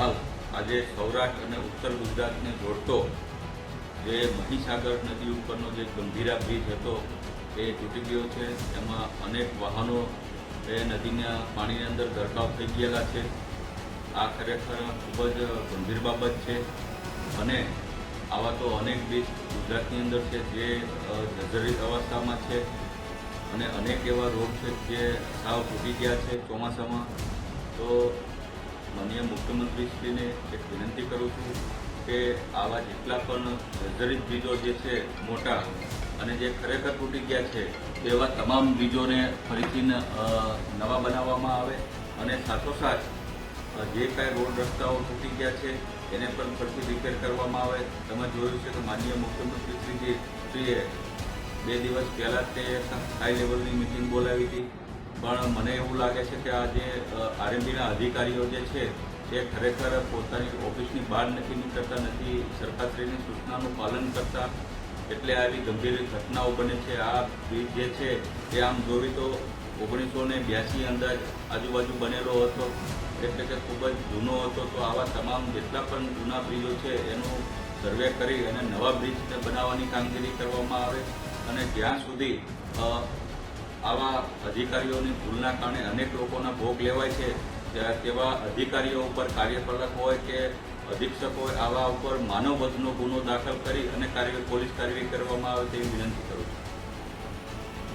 હાલ આજે સૌરાષ્ટ્ર અને ઉત્તર ગુજરાતને જોડતો જે મહીસાગર નદી ઉપરનો જે ગંભીરા બ્રિજ હતો, એ તૂટી ગયો છે. એમાં અનેક વાહનો એ નદીના પાણીની અંદર ગરકાવ થઈ ગયેલા છે. આ ખરેખર ખૂબ જ ગંભીર બાબત છે અને આવા તો અનેક બ્રિજ ગુજરાતની અંદર છે જે જર્જરિત અવસ્થામાં છે અને અનેક એવા રોડ છે જે સાવ તૂટી ગયા છે ચોમાસામાં. તો માનનીય મુખ્યમંત્રીશ્રીને એક વિનંતી કરું છું કે આવા જેટલા પણ જર્જરિત બીજો જે છે મોટા અને જે ખરેખર તૂટી ગયા છે, એવા તમામ બીજોને ફરીથી નવા બનાવવામાં આવે અને સાથોસાથ જે કાંઈ રોડ રસ્તાઓ તૂટી ગયા છે, એને પણ ફરીથી રિપેર કરવામાં આવે. તમે જોયું છે કે માનનીય મુખ્યમંત્રી શ્રીએ બે દિવસ પહેલાં તે હાઈ લેવલની મિટિંગ બોલાવી હતી. પણ મને એવું લાગે છે કે આ જે આરએમબીના અધિકારીઓ જે છે, તે ખરેખર પોતાની ઓફિસની બહાર નથી નીકળતા, નથી સરકારશ્રીની સૂચનાનું પાલન કરતા. એટલે આવી ગંભીર ઘટનાઓ બને છે. આ બ્રિજ જે છે, એ આમ જોવી તો ઓગણીસો ને બ્યાસી અંદાજ આજુબાજુ બનેલો હતો. એટલે કે ખૂબ જ જૂનો હતો. તો આવા તમામ જેટલા પણ જૂના બ્રિજો છે, એનું સર્વે કરી અને નવા બ્રિજને બનાવવાની કામગીરી કરવામાં આવે. અને જ્યાં સુધી આવા અધિકારીઓની ભૂલના કારણે અનેક લોકોના ભોગ લેવાય છે. તેવા અધિકારીઓ ઉપર કાર્યપાલક હોય કે અધિક્ષક હોય, આવા ઉપર માનવ વધનો ગુનો દાખલ કરી અને કાર્ય, પોલીસ કાર્યવાહી કરવામાં આવે તેવી વિનંતી કરું છું.